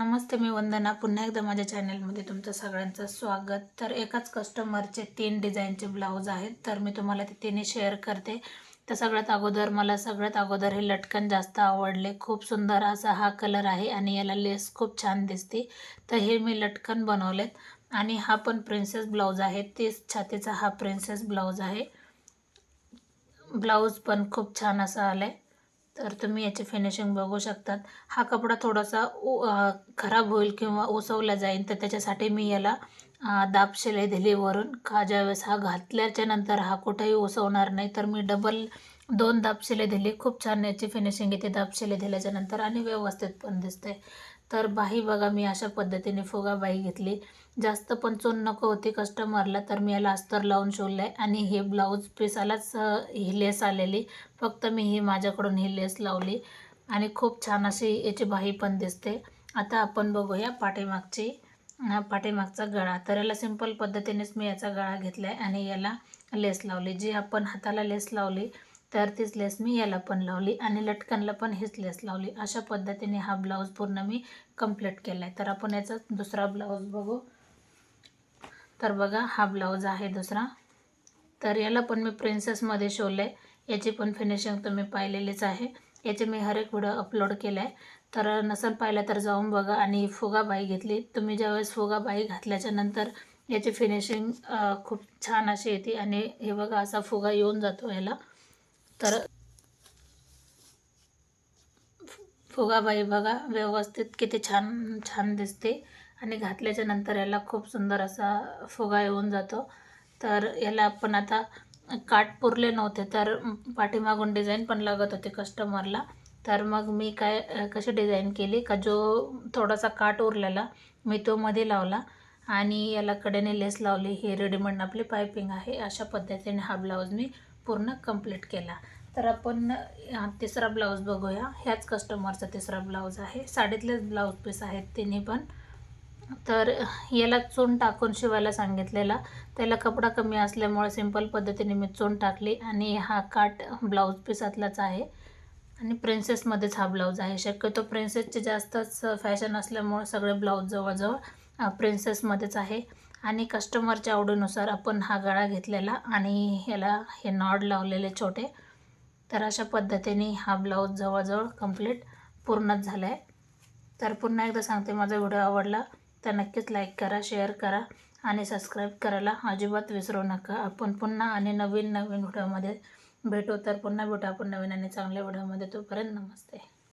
नमस्ते मी वंदना. पुन्हा एकदा माझ्या चॅनलमध्ये तुमचं सगळ्यांचं स्वागत. तर एकाच कस्टमरचे तीन डिझाईनचे ब्लाऊज आहेत. तर मी तुम्हाला ते तिन्ही शेअर करते. तर सगळ्यात अगोदर मला सगळ्यात अगोदर हे लटकन जास्त आवडले. खूप सुंदर असा हा कलर आहे आणि याला लेस खूप छान दिसते. तर हे मी लटकन बनवलेत. आणि हा पण प्रिन्सेस ब्लाऊज आहे. तीस छातीचा हा प्रिन्सेस ब्लाऊज आहे. ब्लाऊज पण खूप छान असा आला आहे तर तुम्ही याची फिनिशिंग बघू शकतात. हा कपडा थोडासा उ खराब होईल किंवा उसवला जाईल तर त्याच्यासाठी मी याला दाब शिलाई दिली वरून. का ज्यावेळेस हा घातल्याच्या नंतर हा कुठेही उसवणार नाही तर मी डबल दोन दाब शिलाई दिली. खूप छान याची फिनिशिंग येते दाब शिलाई दिल्याच्या नंतर आणि व्यवस्थित पण दिसते तर बाही बघा मी अशा पद्धतीने फुगा बाही घेतली. जास्त पण चून नको होती कस्टमरला तर मी याला अस्तर लावून शिवलं आहे आणि हे ब्लाऊज पिसालाच ही लेस आलेली. फक्त मी ही माझ्याकडून ही लेस लावली. आणि खूप छान अशी याची बाही पण दिसते. आता आपण बघूया पाठीमागची पाठीमागचा गळा. तर याला सिंपल पद्धतीनेच मी याचा गळा घेतला आहे आणि याला लेस लावली. जी आपण हाताला लेस लावली तर तीच लेस मी याला पण लावली आणि लटकनला पण हीच लेस लावली. अशा पद्धतीने हा ब्लाऊज पूर्ण मी कंप्लीट केला आहे तर आपण याचा दुसरा ब्लाऊज बघू. तर बघा हा ब्लाऊज आहे दुसरा. तर याला पण मी प्रिन्सेसमध्ये शिवलं आहे याची पण फिनिशिंग तुम्ही पाहिलेलीच आहे. याचे मी हर एक व्हिडिओ अपलोड केला आहे तर नसेल पाहिलं तर जाऊन बघा आणि फुगा बाई घेतली. तुम्ही ज्यावेळेस फुगाबाई घातल्याच्या नंतर याची फिनिशिंग खूप छान अशी येते आणि हे बघा असा फुगा येऊन जातो याला. तर फुगाबाई बघा व्यवस्थित किती छान छान दिसते. आणि घातल्याच्या नंतर याला खूप सुंदर असा फुगा येऊन जातो. तर याला आपण आता काट पुरले नव्हते तर पाठीमागून डिझाईन पण लागत होते कस्टमरला तर मग मी काय कशी डिझाईन केली का जो थोडासा काट उरलेला मी तो मध्ये लावला. आणि याला कडेने लेस लावली. ही रेडीमेड आपली पायपिंग आहे. अशा पद्धतीने हा ब्लाऊज मी पूर्ण कंप्लीट केला. तर आपण तिसरा ब्लाऊज बघूया. ह्याच कस्टमरचा तिसरा ब्लाऊज आहे. साडीतलेच ब्लाऊज पीस आहेत तिन्ही पण. तर याला चून टाकून शिवायला सांगितलेला. त्याला कपडा कमी असल्यामुळे सिंपल पद्धतीने मी चून टाकली आणि हा काट ब्लाऊज पीसातलाच आहे. आणि प्रिन्सेसमध्येच हा ब्लाऊज आहे. शक्यतो प्रिन्सेसचे जास्तच फॅशन असल्यामुळे सगळे ब्लाऊज जवळजवळ प्रिन्सेसमध्येच आहे. आणि कस्टमरच्या आवडीनुसार आपण हा गळा घेतलेला आणि ह्याला हे नॉड लावलेले छोटे. तर अशा पद्धतीने हा ब्लाऊज जवळजवळ कंप्लीट पूर्णच झाला आहे तर पुन्हा एकदा सांगते माझा व्हिडिओ आवडला तर नक्कीच लाईक करा शेअर करा आणि सबस्क्राईब करायला अजिबात विसरू नका. आपण पुन्हा आणि नवीन नवीन व्हिडिओमध्ये भेटू. तर पुन्हा भेटू आपण नवीन आणि चांगल्या व्हिडिओमध्ये. तोपर्यंत नमस्ते.